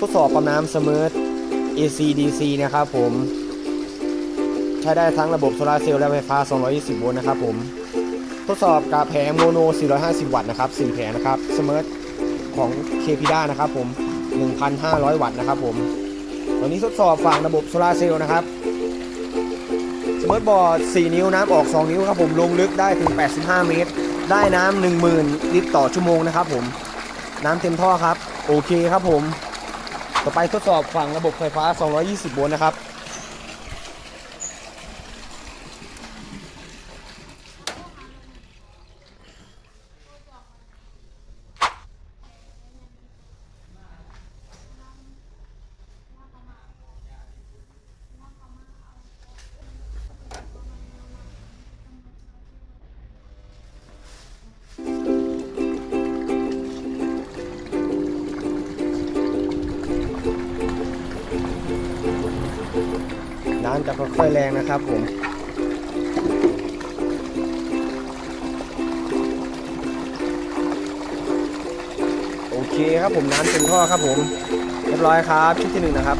ทดสอบปั๊มน้ำเสมอ AC/DC นะครับผม ใช้ได้ทั้งระบบโซลาร์เซลล์และไฟฟ้า 220 โวลต์นะครับผม ทดสอบกับแผงโมโน 450 วัตต์นะครับ4แผงนะครับเสมอของ k p d a นะครับผม 1,500 วัตต์นะครับผมวันนี้ทดสอบฝั่งระบบโซลาร์เซลล์นะครับสมาร์ทบอร์ด 4 นิ้วน้ำออก 2 นิ้วครับผมลงลึกได้ถึง 85 เมตร ได้น้ำ10,000 ลิตรต่อชั่วโมงนะครับผม น้ำเต็มท่อครับ โอเคครับผม ต่อไปทดสอบฝั่งระบบไฟฟ้า 220 โวลต์นะครับ น้ำจะค่อยๆแรงนะครับผมโอเคครับผมน้ำเต็มท่อครับผมเรียบร้อยครับชุดที่หนึ่งนะครับ